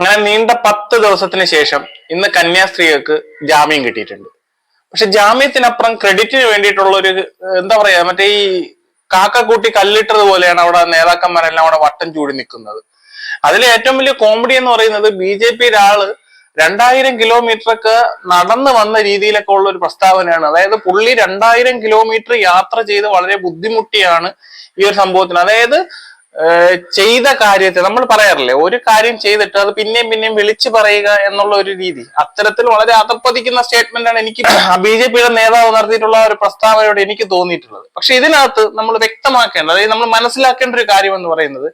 അങ്ങനെ നീണ്ട പത്ത് ദിവസത്തിന് ശേഷം ഇന്ന് കന്യാസ്ത്രീകൾക്ക് ജാമ്യം കിട്ടിയിട്ടുണ്ട്. പക്ഷെ ജാമ്യത്തിനപ്പുറം ക്രെഡിറ്റിന് വേണ്ടിയിട്ടുള്ള ഒരു എന്താ പറയാ മറ്റേ ഈ കാക്കക്കൂട്ടി കല്ലിട്ടത് പോലെയാണ് അവിടെ നേതാക്കന്മാരെല്ലാം അവിടെ വട്ടം ചൂടി നിൽക്കുന്നത്. അതിൽ ഏറ്റവും വലിയ കോമഡി എന്ന് പറയുന്നത് ബി ജെ പി ഒരാൾ രണ്ടായിരം കിലോമീറ്റർ ഒക്കെ നടന്നു വന്ന രീതിയിലൊക്കെ ഉള്ള ഒരു പ്രസ്താവനയാണ്. അതായത് പുള്ളി രണ്ടായിരം കിലോമീറ്റർ യാത്ര ചെയ്ത് വളരെ ബുദ്ധിമുട്ടിയാണ് ഈ ഒരു സംഭവത്തിന്. അതായത് ചെയ്ത കാര്യത്തെ നമ്മൾ പറയാറില്ലേ? ഒരു കാര്യം ചെയ്തിട്ട് അത് പിന്നെയും പിന്നെയും വിളിച്ചു പറയുക എന്നുള്ള ഒരു രീതി. അത്തരത്തിൽ വളരെ അതപ്പതിക്കുന്ന സ്റ്റേറ്റ്മെന്റ് ആണ് എനിക്ക് ബി ജെ പിയുടെ നേതാവ് നടത്തിയിട്ടുള്ള ഒരു പ്രസ്താവനയോട് എനിക്ക് തോന്നിയിട്ടുള്ളത്. പക്ഷെ ഇതിനകത്ത് നമ്മൾ വ്യക്തമാക്കേണ്ടത് അതായത് നമ്മൾ മനസ്സിലാക്കേണ്ട ഒരു കാര്യം എന്ന് പറയുന്നത്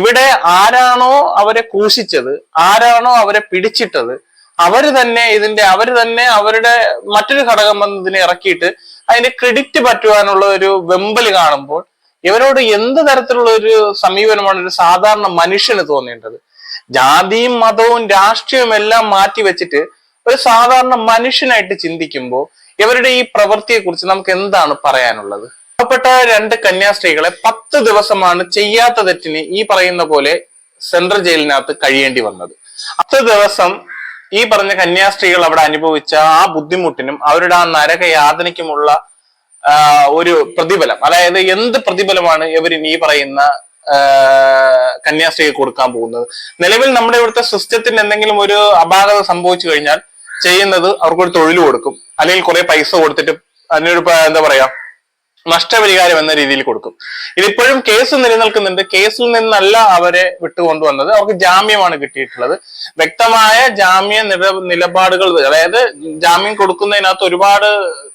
ഇവിടെ ആരാണോ അവരെ ക്രൂശിച്ചത് ആരാണോ അവരെ പിടിച്ചിട്ടത് അവർ തന്നെ ഇതിന്റെ അവർ തന്നെ അവരുടെ മറ്റൊരു ഘടകം വന്നതിനെ ഇറക്കിയിട്ട് അതിന്റെ ക്രെഡിറ്റ് പറ്റുവാനുള്ള ഒരു വെമ്പൽ കാണുമ്പോൾ ഇവരോട് എന്ത് തരത്തിലുള്ള ഒരു സമീപനമാണ് ഒരു സാധാരണ മനുഷ്യന് തോന്നേണ്ടത്? ജാതിയും മതവും രാഷ്ട്രീയവും എല്ലാം മാറ്റി വെച്ചിട്ട് ഒരു സാധാരണ മനുഷ്യനായിട്ട് ചിന്തിക്കുമ്പോൾ ഇവരുടെ ഈ പ്രവൃത്തിയെ കുറിച്ച് നമുക്ക് എന്താണ് പറയാനുള്ളത്? പാവപ്പെട്ട രണ്ട് കന്യാസ്ത്രീകളെ പത്ത് ദിവസമാണ് ചെയ്യാത്ത തെറ്റിന് ഈ പറയുന്ന പോലെ സെൻട്രൽ ജയിലിനകത്ത് കഴിയേണ്ടി വന്നത്. പത്ത് ദിവസം ഈ പറഞ്ഞ കന്യാസ്ത്രീകൾ അവിടെ അനുഭവിച്ച ആ ബുദ്ധിമുട്ടിനും അവരുടെ ആ നരകയാതനയ്ക്കുമുള്ള ആ, ഒരു പ്രതിഫലം. അതായത് എന്ത് പ്രതിഫലമാണ് ഇവർ ഈ പറയുന്ന കന്യാസ്ത്രീക്ക് കൊടുക്കാൻ പോകുന്നത്? നിലവിൽ നമ്മുടെ ഇവിടുത്തെ സിസ്റ്റത്തിന് എന്തെങ്കിലും ഒരു അപാകത സംഭവിച്ചു കഴിഞ്ഞാൽ ചെയ്യുന്നത് അവർക്കൊരു തൊഴിൽ കൊടുക്കും. അല്ലെങ്കിൽ കുറെ പൈസ കൊടുത്തിട്ട് അതിനൊരു എന്താ പറയാ നഷ്ടപരിഹാരം എന്ന രീതിയിൽ കൊടുക്കും. ഇതിപ്പോഴും കേസ് നിലനിൽക്കുന്നുണ്ട്. കേസിൽ നിന്നല്ല അവരെ വിട്ടുകൊണ്ടുവന്നത്. അവർക്ക് ജാമ്യമാണ് കിട്ടിയിട്ടുള്ളത്. വ്യക്തമായ ജാമ്യ നില നിലപാടുകൾ അതായത് ജാമ്യം കൊടുക്കുന്നതിനകത്ത് ഒരുപാട്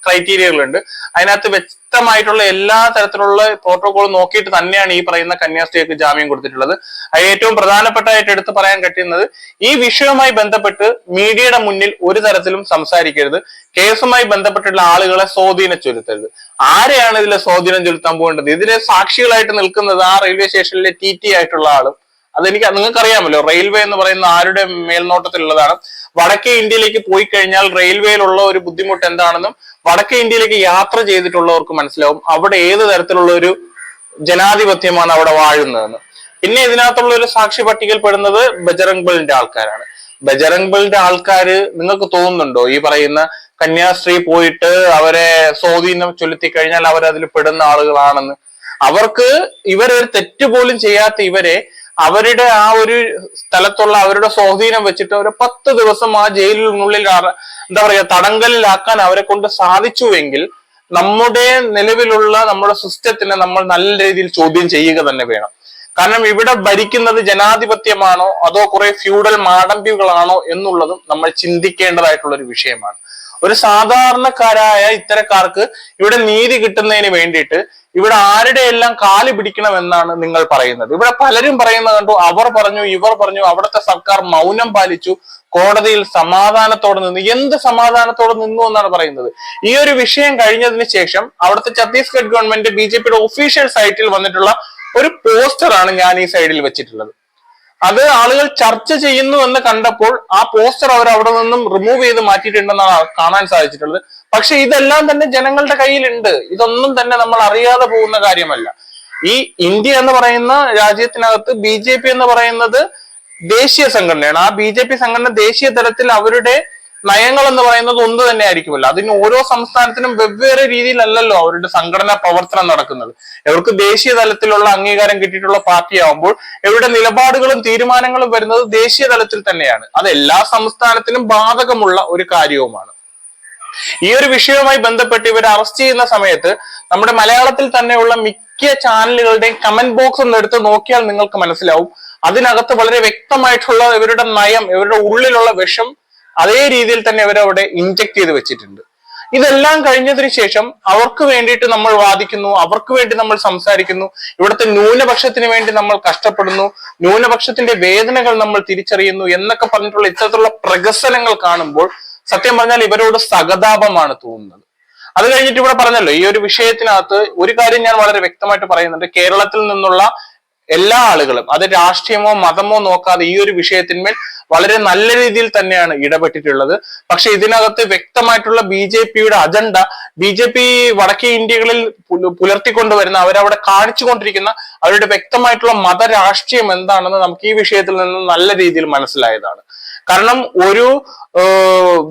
ക്രൈറ്റീരിയകളുണ്ട് അതിനകത്ത് വ്യക്തമായിട്ടുള്ള എല്ലാ തരത്തിലുള്ള പ്രോട്ടോകോൾ നോക്കിയിട്ട് തന്നെയാണ് ഈ പറയുന്ന കന്യാസ്ത്രീക്ക് ജാമ്യം കൊടുത്തിട്ടുള്ളത്. അത് ഏറ്റവും പ്രധാനപ്പെട്ടായിട്ട് എടുത്തു പറയാൻ കഴിയുന്നത് ഈ വിഷയവുമായി ബന്ധപ്പെട്ട് മീഡിയയുടെ മുന്നിൽ ഒരു തരത്തിലും സംസാരിക്കരുത്. കേസുമായി ബന്ധപ്പെട്ടിട്ടുള്ള ആളുകളെ സ്വാധീനം ചെലുത്തരുത്. ആരെയാണ് ഇതിലെ സ്വാധീനം ചെലുത്താൻ പോകേണ്ടത്? ഇതിലെ സാക്ഷികളായിട്ട് നിൽക്കുന്നത് ആ റെയിൽവേ സ്റ്റേഷനിലെ ടി ആയിട്ടുള്ള ആളും അതെനിക്ക് നിങ്ങൾക്കറിയാമല്ലോ. റെയിൽവേ എന്ന് പറയുന്ന ആരുടെ മേൽനോട്ടത്തിലുള്ളതാണ്. വടക്കേ ഇന്ത്യയിലേക്ക് പോയി കഴിഞ്ഞാൽ റെയിൽവേയിലുള്ള ഒരു ബുദ്ധിമുട്ട് എന്താണെന്നും വടക്കേ ഇന്ത്യയിലേക്ക് യാത്ര ചെയ്തിട്ടുള്ളവർക്ക് മനസ്സിലാവും അവിടെ ഏത് തരത്തിലുള്ള ഒരു ജനാധിപത്യമാണ് അവിടെ വാഴുന്നതെന്ന്. പിന്നെ ഇതിനകത്തുള്ള ഒരു സാക്ഷി പട്ടികയിൽ പെടുന്നത് ബജറംഗ് ബലിന്റെ ആൾക്കാരാണ്. ബജറംഗ് ബലിന്റെ ആൾക്കാര് നിങ്ങൾക്ക് തോന്നുന്നുണ്ടോ? ഈ പറയുന്ന കന്യാസ്ത്രീ പോയിട്ട് അവരെ സ്വാധീനം ചൊലുത്തി കഴിഞ്ഞാൽ അവരതിൽ പെടുന്ന ആളുകളാണെന്ന്. അവർക്ക് ഇവരൊരു തെറ്റ് പോലും ചെയ്യാത്ത ഇവരെ അവരുടെ ആ ഒരു സ്ഥലത്തുള്ള അവരുടെ സ്വാധീനം വെച്ചിട്ട് ഒരു പത്ത് ദിവസം ആ ജയിലിനുള്ളിൽ എന്താ പറയുക തടങ്കലിലാക്കാൻ അവരെ കൊണ്ട് സാധിച്ചുവെങ്കിൽ നമ്മുടെ നിലവിലുള്ള നമ്മുടെ സിസ്റ്റത്തിനെ നമ്മൾ നല്ല രീതിയിൽ ചോദ്യം ചെയ്യുക തന്നെ വേണം. കാരണം ഇവിടെ ഭരിക്കുന്നത് ജനാധിപത്യമാണോ അതോ കുറെ ഫ്യൂഡൽ മാടമ്പികളാണോ എന്നുള്ളതും നമ്മൾ ചിന്തിക്കേണ്ടതായിട്ടുള്ള ഒരു വിഷയമാണ്. ഒരു സാധാരണക്കാരായ ഇത്തരക്കാർക്ക് ഇവിടെ നീതി കിട്ടുന്നതിന് വേണ്ടിയിട്ട് ഇവിടെ ആരുടെ എല്ലാം കാൽ പിടിക്കണമെന്നാണ് നിങ്ങൾ പറയുന്നത്. ഇവിടെ പലരും പറയുന്ന കണ്ടു അവർ പറഞ്ഞു ഇവർ പറഞ്ഞു അവിടുത്തെ സർക്കാർ മൗനം പാലിച്ചു കോടതിയിൽ സമാധാനത്തോടെ നിന്നു. എന്ത് സമാധാനത്തോടെ നിന്നു എന്നാണ് പറയുന്നത്? ഈ ഒരു വിഷയം കഴിഞ്ഞതിന് ശേഷം അവിടുത്തെ ഛത്തീസ്ഗഡ് ഗവൺമെന്റ് ബി ജെ പിയുടെ ഒഫീഷ്യൽ സൈറ്റിൽ വന്നിട്ടുള്ള ഒരു പോസ്റ്ററാണ് ഞാൻ ഈ സൈഡിൽ വെച്ചിട്ടുള്ളത്. അത് ആളുകൾ ചർച്ച ചെയ്യുന്നു എന്ന് കണ്ടപ്പോൾ ആ പോസ്റ്റർ അവർ അവിടെ നിന്നും റിമൂവ് ചെയ്ത് മാറ്റിയിട്ടുണ്ടെന്നാണ് കാണാൻ സാധിച്ചിട്ടുള്ളത്. പക്ഷെ ഇതെല്ലാം തന്നെ ജനങ്ങളുടെ കയ്യിലുണ്ട്. ഇതൊന്നും തന്നെ നമ്മൾ അറിയാതെ പോകുന്ന കാര്യമല്ല. ഈ ഇന്ത്യ എന്ന് പറയുന്ന രാജ്യത്തിനകത്ത് ബി എന്ന് പറയുന്നത് ദേശീയ സംഘടനയാണ്. ആ ബി ജെ പി സംഘടന ദേശീയ തലത്തിൽ അവരുടെ നയങ്ങൾ എന്ന് പറയുന്നത് ഒന്ന് തന്നെ ആയിരിക്കുമല്ലോ അതിന് ഓരോ സംസ്ഥാനത്തിനും വെവ്വേറെ രീതിയിലല്ലല്ലോ അവരുടെ സംഘടനാ പ്രവർത്തനം നടക്കുന്നത്. ഇവർക്ക് ദേശീയ തലത്തിലുള്ള അംഗീകാരം കിട്ടിയിട്ടുള്ള പാർട്ടി ആവുമ്പോൾ ഇവരുടെ നിലപാടുകളും തീരുമാനങ്ങളും വരുന്നത് ദേശീയ തലത്തിൽ തന്നെയാണ്. അത് എല്ലാ സംസ്ഥാനത്തിനും ബാധകമുള്ള ഒരു കാര്യവുമാണ്. ഈ ഒരു വിഷയവുമായി ബന്ധപ്പെട്ട് ഇവരെ അറസ്റ്റ് ചെയ്യുന്ന സമയത്ത് നമ്മുടെ മലയാളത്തിൽ തന്നെയുള്ള മിക്ക ചാനലുകളുടെയും കമന്റ് ബോക്സ് ഒന്ന് എടുത്ത് നോക്കിയാൽ നിങ്ങൾക്ക് മനസ്സിലാവും. അതിനകത്ത് വളരെ വ്യക്തമായിട്ടുള്ള ഇവരുടെ നയം ഇവരുടെ ഉള്ളിലുള്ള വിഷം അതേ രീതിയിൽ തന്നെ അവരവിടെ ഇൻജക്ട് ചെയ്ത് വെച്ചിട്ടുണ്ട്. ഇതെല്ലാം കഴിഞ്ഞതിന് ശേഷം അവർക്ക് വേണ്ടിയിട്ട് നമ്മൾ വാദിക്കുന്നു അവർക്ക് വേണ്ടി നമ്മൾ സംസാരിക്കുന്നു ഇവിടുത്തെ ന്യൂനപക്ഷത്തിന് വേണ്ടി നമ്മൾ കഷ്ടപ്പെടുന്നു ന്യൂനപക്ഷത്തിന്റെ വേദനകൾ നമ്മൾ തിരിച്ചറിയുന്നു എന്നൊക്കെ പറഞ്ഞിട്ടുള്ള ഇത്തരത്തിലുള്ള പ്രകസനങ്ങൾ കാണുമ്പോൾ സത്യം പറഞ്ഞാൽ ഇവരോട് സഹതാപമാണ് തോന്നുന്നത്. അത് കഴിഞ്ഞിട്ട് ഇവിടെ പറഞ്ഞല്ലോ ഈ ഒരു വിഷയത്തിനകത്ത് ഒരു കാര്യം ഞാൻ വളരെ വ്യക്തമായിട്ട് പറയുന്നുണ്ട്. കേരളത്തിൽ നിന്നുള്ള എല്ലാ ആളുകളും അത് രാഷ്ട്രീയമോ മതമോ നോക്കാതെ ഈ ഒരു വിഷയത്തിന്മേൽ വളരെ നല്ല രീതിയിൽ തന്നെയാണ് ഇടപെട്ടിട്ടുള്ളത്. പക്ഷെ ഇതിനകത്ത് വ്യക്തമായിട്ടുള്ള ബി ജെ പിയുടെ അജണ്ട ബി ജെ പി വടക്കേ ഇന്ത്യകളിൽ പുല- പുലർത്തിക്കൊണ്ടുവരുന്ന അവരവിടെ കാണിച്ചുകൊണ്ടിരിക്കുന്ന അവരുടെ വ്യക്തമായിട്ടുള്ള മതരാഷ്ട്രീയം എന്താണെന്ന് നമുക്ക് ഈ വിഷയത്തിൽ നിന്ന് നല്ല രീതിയിൽ മനസ്സിലായതാണ്. കാരണം ഒരു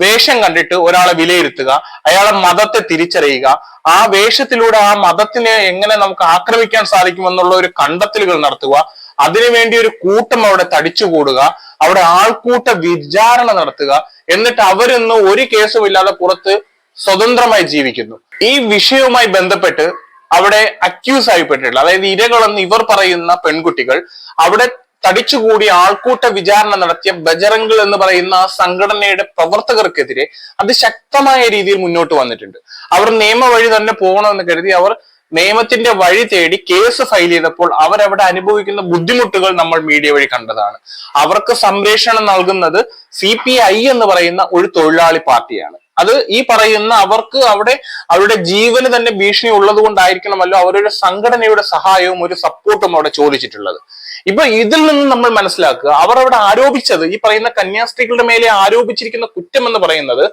വേഷം കണ്ടിട്ട് ഒരാളെ വിലയിരുത്തുക അയാളെ മതത്തെ തിരിച്ചറിയുക ആ വേഷത്തിലൂടെ ആ മതത്തിനെ എങ്ങനെ നമുക്ക് ആക്രമിക്കാൻ സാധിക്കുമെന്നുള്ള ഒരു കണ്ടെത്തലുകൾ നടത്തുക അതിനുവേണ്ടി ഒരു കൂട്ടം അവിടെ തടിച്ചുകൂടുക അവിടെ ആൾക്കൂട്ട വിചാരണ നടത്തുക എന്നിട്ട് അവരിന്ന് ഒരു കേസും ഇല്ലാതെ പുറത്ത് സ്വതന്ത്രമായി ജീവിക്കുന്നു. ഈ വിഷയവുമായി ബന്ധപ്പെട്ട് അവിടെ അക്യൂസ് ആയിപ്പെട്ടിട്ടുള്ള അതായത് ഇരകളെന്ന് ഇവർ പറയുന്ന പെൺകുട്ടികൾ അവിടെ തടിച്ചുകൂടി ആൾക്കൂട്ട വിചാരണ നടത്തിയ ബജറംഗൾ എന്ന് പറയുന്ന ആ സംഘടനയുടെ പ്രവർത്തകർക്കെതിരെ അതിശക്തമായ രീതിയിൽ മുന്നോട്ട് വന്നിട്ടുണ്ട്. അവർ നിയമവഴി തന്നെ പോകണമെന്ന് കരുതി അവർ നിയമത്തിന്റെ വഴി തേടി കേസ് ഫയൽ ചെയ്തപ്പോൾ അവരവിടെ അനുഭവിക്കുന്ന ബുദ്ധിമുട്ടുകൾ നമ്മൾ മീഡിയ വഴി കണ്ടതാണ്. അവർക്ക് സംരക്ഷണം നൽകുന്നത് സി എന്ന് പറയുന്ന ഒരു തൊഴിലാളി പാർട്ടിയാണ്. അത് ഈ പറയുന്ന അവർക്ക് അവിടെ അവരുടെ ജീവന് തന്നെ ഭീഷണി ഉള്ളത് കൊണ്ടായിരിക്കണമല്ലോ അവരുടെ സംഘടനയുടെ സഹായവും ഒരു സപ്പോർട്ടും അവിടെ ചോദിച്ചിട്ടുള്ളത്. ഇപ്പൊ ഇതിൽ നിന്ന് നമ്മൾ മനസ്സിലാക്കുക അവർ അവിടെ ആരോപിച്ചത് ഈ പറയുന്ന കന്യാസ്ത്രീകളുടെ മേലെ ആരോപിച്ചിരിക്കുന്ന കുറ്റം എന്ന് പറയുന്നത്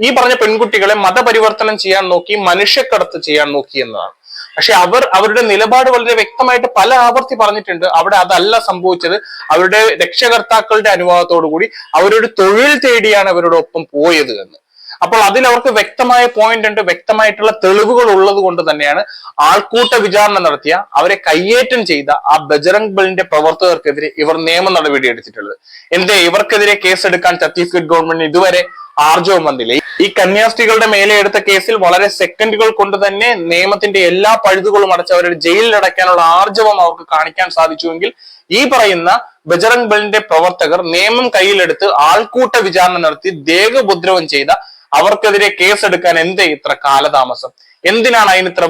ഈ പറഞ്ഞ പെൺകുട്ടികളെ മതപരിവർത്തനം ചെയ്യാൻ നോക്കി മനുഷ്യക്കടത്ത് ചെയ്യാൻ നോക്കി എന്നതാണ്. പക്ഷെ അവർ അവരുടെ നിലപാട് വളരെ വ്യക്തമായിട്ട് പല ആവർത്തി പറഞ്ഞിട്ടുണ്ട്. അവിടെ അതല്ല സംഭവിച്ചത്. അവരുടെ രക്ഷകർത്താക്കളുടെ അനുവാദത്തോടു കൂടി അവരൊരു തൊഴിൽ തേടിയാണ് അവരോടൊപ്പം പോയത് എന്ന്. അപ്പോൾ അതിൽ അവർക്ക് വ്യക്തമായ പോയിന്റ് ഉണ്ട് വ്യക്തമായിട്ടുള്ള തെളിവുകൾ ഉള്ളത് കൊണ്ട് തന്നെയാണ് ആൾക്കൂട്ട വിചാരണ നടത്തിയ അവരെ കയ്യേറ്റം ചെയ്ത ആ ബജറംഗ് ബലിന്റെ പ്രവർത്തകർക്കെതിരെ ഇവർ നിയമ നടപടി എടുത്തിട്ടുള്ളത്. എന്തേ ഇവർക്കെതിരെ കേസെടുക്കാൻ ഛത്തീസ്ഗഡ് ഗവൺമെന്റ് ഇതുവരെ ആർജവം വന്നില്ല. ഈ കന്യാസ്ത്രീകളുടെ മേലെ എടുത്ത കേസിൽ വളരെ സെക്കൻഡുകൾ കൊണ്ട് തന്നെ നിയമത്തിന്റെ എല്ലാ പഴുതുകളും അടച്ച് അവരുടെ ജയിലിൽ അടയ്ക്കാനുള്ള ആർജവം അവർക്ക് കാണിക്കാൻ സാധിച്ചുവെങ്കിൽ ഈ പറയുന്ന ബജറംഗ് ബലിന്റെ പ്രവർത്തകർ നിയമം കയ്യിലെടുത്ത് ആൾക്കൂട്ട വിചാരണ നടത്തി ദേഹോപദ്രവം ചെയ്ത അവർക്കെതിരെ കേസെടുക്കാൻ എന്തേ ഇത്ര കാലതാമസം? എന്തിനാണ് അതിന് ഇത്ര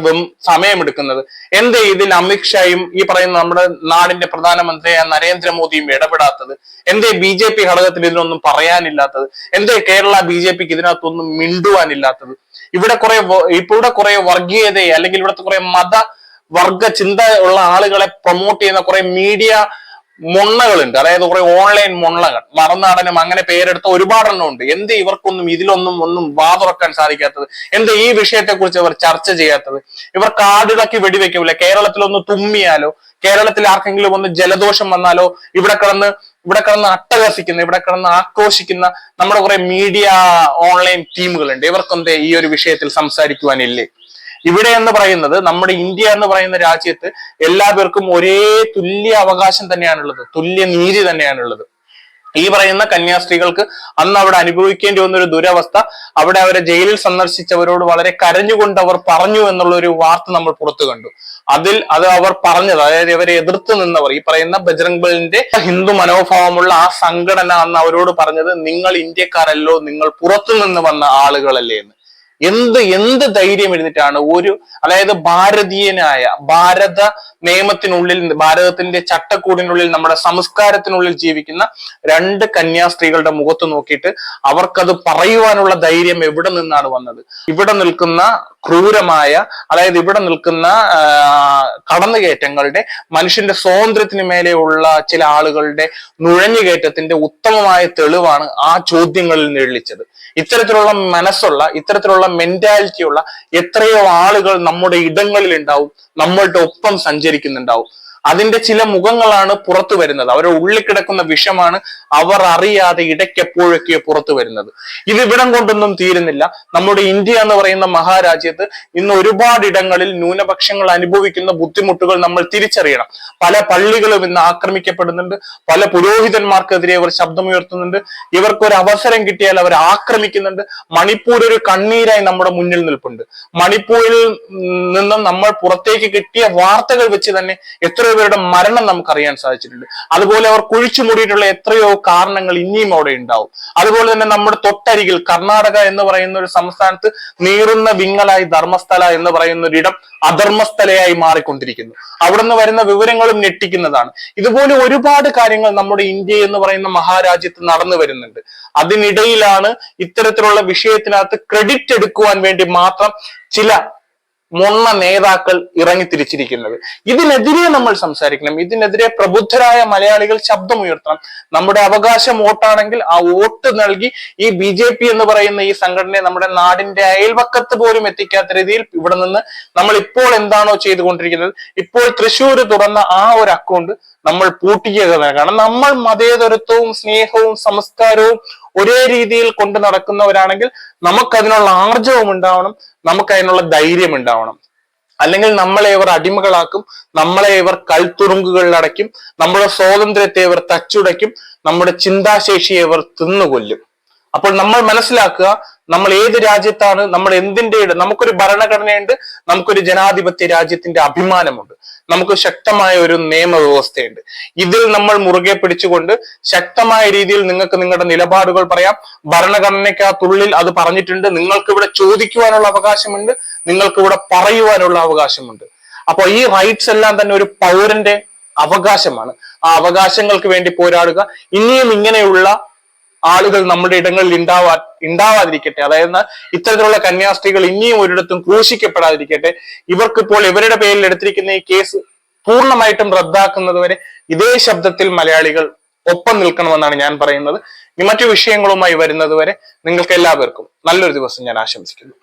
സമയമെടുക്കുന്നത്? എന്തേ ഇതിൽ അമിത്ഷായും ഈ പറയുന്ന നമ്മുടെ നാടിന്റെ പ്രധാനമന്ത്രിയായ നരേന്ദ്രമോദിയും ഇടപെടാത്തത്? എന്തേ ബി ജെ പി ഘടകത്തിൽ ഇതിനൊന്നും പറയാനില്ലാത്തത്? എന്തേ കേരള ബി ജെ പിക്ക് ഇതിനകത്തൊന്നും മിണ്ടുവാനില്ലാത്തത്? ഇവിടെ കുറെ ഇവിടെ കുറെ വർഗീയതയെ അല്ലെങ്കിൽ ഇവിടുത്തെ കുറെ മത വർഗ ചിന്ത ഉള്ള ആളുകളെ പ്രൊമോട്ട് ചെയ്യുന്ന കുറെ മീഡിയ മൊണ്ണകളുണ്ട്. അതായത് കുറെ ഓൺലൈൻ മൊണ്ണകൾ. മറന്നാടനും അങ്ങനെ പേരെടുത്ത ഒരുപാടെണ്ണം ഉണ്ട് എന്ത് ഇവർക്കൊന്നും ഇതിലൊന്നും ഒന്നും വാതുറക്കാൻ സാധിക്കാത്തത്? എന്ത് ഈ വിഷയത്തെ കുറിച്ച് ഇവർ ചർച്ച ചെയ്യാത്തത്? ഇവർ കാടിളക്കി വെടിവെക്കില്ല കേരളത്തിൽ ഒന്ന് തുമ്മിയാലോ? കേരളത്തിൽ ആർക്കെങ്കിലും ഒന്ന് ജലദോഷം വന്നാലോ? ഇവിടെ കിടന്ന് ഇവിടെ കിടന്ന് അട്ടഹസിക്കുന്ന ഇവിടെ കിടന്ന് ആക്രോശിക്കുന്ന നമ്മുടെ കുറെ മീഡിയ ഓൺലൈൻ ടീമുകളുണ്ട് ഇവർക്കൊന്നും ഈ ഒരു വിഷയത്തിൽ സംസാരിക്കുവാനില്ലേ? ഇവിടെ എന്ന് പറയുന്നത് നമ്മുടെ ഇന്ത്യ എന്ന് പറയുന്ന രാജ്യത്ത് എല്ലാ പേർക്കും ഒരേ തുല്യ അവകാശം തന്നെയാണുള്ളത് തുല്യ നീതി തന്നെയാണുള്ളത്. ഈ പറയുന്ന കന്യാസ്ത്രീകൾക്ക് അന്ന് അവിടെ അനുഭവിക്കേണ്ടി വന്ന ഒരു ദുരവസ്ഥ അവിടെ അവരെ ജയിലിൽ സന്ദർശിച്ചവരോട് വളരെ കരഞ്ഞുകൊണ്ട് അവർ പറഞ്ഞു എന്നുള്ള ഒരു വാർത്ത നമ്മൾ പുറത്തു കണ്ടു. അതിൽ അത് അവർ പറഞ്ഞത് അതായത് ഇവരെ എതിർത്ത് നിന്നവർ ഈ പറയുന്ന ബജ്രംഗ് ബലിന്റെ ഹിന്ദു മനോഭാവമുള്ള ആ സംഘടന അന്ന് അവരോട് പറഞ്ഞത് നിങ്ങൾ ഇന്ത്യക്കാരല്ലോ നിങ്ങൾ പുറത്തു നിന്ന് വന്ന ആളുകളല്ലേ എന്ന്. എന്ത് എന്ത് ധൈര്യം എഴുന്നിട്ടാണ് ഒരു അതായത് ഭാരതീയനായ ഭാരത നിയമത്തിനുള്ളിൽ ഭാരതത്തിന്റെ ചട്ടക്കൂടിനുള്ളിൽ നമ്മുടെ സംസ്കാരത്തിനുള്ളിൽ ജീവിക്കുന്ന രണ്ട് കന്യാസ്ത്രീകളുടെ മുഖത്ത് നോക്കിയിട്ട് അവർക്കത് പറയുവാനുള്ള ധൈര്യം എവിടെ നിന്നാണ് വന്നത്? ഇവിടെ നിൽക്കുന്ന ക്രൂരമായ അതായത് ഇവിടെ നിൽക്കുന്ന കടന്നുകയറ്റങ്ങളുടെ മനുഷ്യന്റെ സ്വാതന്ത്ര്യത്തിന് മേലെയുള്ള ചില ആളുകളുടെ നുഴഞ്ഞുകയറ്റത്തിന്റെ ഉത്തമമായ തെളിവാണ് ആ ചോദ്യങ്ങളിൽ നിഴലിച്ചത് ഇത്തരത്തിലുള്ള മനസ്സുള്ള ഇത്തരത്തിലുള്ള മെന്റാലിറ്റിയുള്ള എത്രയോ ആളുകൾ നമ്മുടെ ഇടങ്ങളിൽ ഉണ്ടാവും നമ്മളുടെ ഒപ്പം സഞ്ചരിക്കുന്നുണ്ടാവും. അതിന്റെ ചില മുഖങ്ങളാണ് പുറത്തു വരുന്നത്. അവരുടെ ഉള്ളിൽ കിടക്കുന്ന വിഷമാണ് അവർ അറിയാതെ ഇടയ്ക്കെപ്പോഴൊക്കെ പുറത്തു വരുന്നത്. ഇത് ഇവിടം കൊണ്ടൊന്നും തീരുന്നില്ല. നമ്മുടെ ഇന്ത്യ എന്ന് പറയുന്ന മഹാരാജ്യത്ത് ഇന്ന് ഒരുപാട് ഇടങ്ങളിൽ ന്യൂനപക്ഷങ്ങൾ അനുഭവിക്കുന്ന ബുദ്ധിമുട്ടുകൾ നമ്മൾ തിരിച്ചറിയണം. പല പള്ളികളും ഇന്ന് ആക്രമിക്കപ്പെടുന്നുണ്ട്. പല പുരോഹിതന്മാർക്കെതിരെ അവർ ശബ്ദമുയർത്തുന്നുണ്ട്. ഇവർക്കൊരു അവസരം കിട്ടിയാൽ അവർ ആക്രമിക്കുന്നുണ്ട്. മണിപ്പൂർ ഒരു കണ്ണീരായി നമ്മുടെ മുന്നിൽ നിൽപ്പുണ്ട്. മണിപ്പൂരിൽ നിന്നും നമ്മൾ പുറത്തേക്ക് കിട്ടിയ വാർത്തകൾ വെച്ച് തന്നെ എത്രയോ പേരുടെ മരണം നമുക്ക് അറിയാൻ സാധിച്ചിട്ടുണ്ട്. അതുപോലെ അവർ കുഴിച്ചു മൂടിയിട്ടുള്ള എത്രയോ കാരണങ്ങൾ ഇനിയും അവിടെ ഉണ്ടാവും. അതുപോലെ തന്നെ നമ്മുടെ തൊട്ടരികിൽ കർണാടക എന്ന് പറയുന്ന ഒരു സംസ്ഥാനത്ത് നീറുന്ന വിങ്ങലായി ധർമ്മസ്ഥല എന്ന് പറയുന്ന ഒരിടം അധർമ്മസ്ഥലയായി മാറിക്കൊണ്ടിരിക്കുന്നു. അവിടെ നിന്ന് വരുന്ന വിവരങ്ങളും ഞെട്ടിക്കുന്നതാണ്. ഇതുപോലെ ഒരുപാട് കാര്യങ്ങൾ നമ്മുടെ ഇന്ത്യ എന്ന് പറയുന്ന മഹാരാജ്യത്ത് നടന്നു വരുന്നുണ്ട്. അതിനിടയിലാണ് ഇത്തരത്തിലുള്ള വിഷയത്തിനകത്ത് ക്രെഡിറ്റ് എടുക്കുവാൻ വേണ്ടി മാത്രം ചില മൊണ്ണ നേതാക്കൾ ഇറങ്ങി തിരിച്ചിരിക്കുന്നത്. ഇതിനെതിരെ നമ്മൾ സംസാരിക്കണം. ഇതിനെതിരെ പ്രബുദ്ധരായ മലയാളികൾ ശബ്ദമുയർത്തണം. നമ്മുടെ അവകാശം വോട്ടാണെങ്കിൽ ആ വോട്ട് നൽകി ഈ ബി ജെ പി എന്ന് പറയുന്ന ഈ സംഘടനയെ നമ്മുടെ നാടിന്റെ അയൽവക്കത്ത് പോലും എത്തിക്കാത്ത രീതിയിൽ ഇവിടെ നിന്ന് നമ്മൾ ഇപ്പോൾ എന്താണോ ചെയ്തുകൊണ്ടിരിക്കുന്നത്. ഇപ്പോൾ തൃശ്ശൂർ തുറന്ന ആ ഒരു അക്കൗണ്ട് നമ്മൾ പൂട്ടിക്കുക കാരണം നമ്മൾ മതേതരത്വവും സ്നേഹവും സംസ്കാരവും ഒരേ രീതിയിൽ കൊണ്ട് നടക്കുന്നവരാണെങ്കിൽ നമുക്കതിനുള്ള ആർജവം ഉണ്ടാവണം നമുക്ക് അതിനുള്ള ധൈര്യം ഉണ്ടാവണം. അല്ലെങ്കിൽ നമ്മളെ ഇവർ അടിമകളാക്കും നമ്മളെ ഇവർ കൽത്തുറുങ്കുകളിൽ അടയ്ക്കും നമ്മുടെ സ്വാതന്ത്ര്യത്തെ ഇവർ തച്ചുടയ്ക്കും നമ്മുടെ ചിന്താശേഷിയെ ഇവർ തിന്നുകൊല്ലും. അപ്പോൾ നമ്മൾ മനസ്സിലാക്കുക നമ്മൾ ഏത് രാജ്യത്താണ് നമ്മൾ എന്തിന്റെ നമുക്കൊരു ഭരണഘടനയുണ്ട് നമുക്കൊരു ജനാധിപത്യ രാജ്യത്തിന്റെ അഭിമാനമുണ്ട്. നമുക്ക് ശക്തമായ ഒരു നിയമവ്യവസ്ഥയുണ്ട്. ഇതിൽ നമ്മൾ മുറുകെ പിടിച്ചുകൊണ്ട് ശക്തമായ രീതിയിൽ നിങ്ങൾക്ക് നിങ്ങളുടെ നിലപാടുകൾ പറയാം. ഭരണഘടനയ്ക്കകത്തുള്ളിൽ അത് പറഞ്ഞിട്ടുണ്ട്. നിങ്ങൾക്ക് ഇവിടെ ചോദിക്കുവാനുള്ള അവകാശമുണ്ട്. നിങ്ങൾക്ക് ഇവിടെ പറയുവാനുള്ള അവകാശമുണ്ട്. അപ്പോൾ ഈ റൈറ്റ്സ് എല്ലാം തന്നെ ഒരു പൗരന്റെ അവകാശമാണ്. ആ അവകാശങ്ങൾക്ക് വേണ്ടി പോരാടുക. ഇനിയും ഇങ്ങനെയുള്ള ആളുകൾ നമ്മുടെ ഇടങ്ങളിൽ ഉണ്ടാവാ ഉണ്ടാവാതിരിക്കട്ടെ അതായത് ഇത്തരത്തിലുള്ള കന്യാസ്ത്രീകൾ ഇനിയും ഒരിടത്തും ക്രൂശിക്കപ്പെടാതിരിക്കട്ടെ. ഇവർക്കിപ്പോൾ ഇവരുടെ പേരിൽ എടുത്തിരിക്കുന്ന ഈ കേസ് പൂർണമായിട്ടും റദ്ദാക്കുന്നതുവരെ ഇതേ ശബ്ദത്തിൽ മലയാളികൾ ഒപ്പം നിൽക്കണമെന്നാണ് ഞാൻ പറയുന്നത്. ഇനി മറ്റു വിഷയങ്ങളുമായി വരുന്നതുവരെ നിങ്ങൾക്ക് എല്ലാവർക്കും നല്ലൊരു ദിവസം ഞാൻ ആശംസിക്കുന്നു.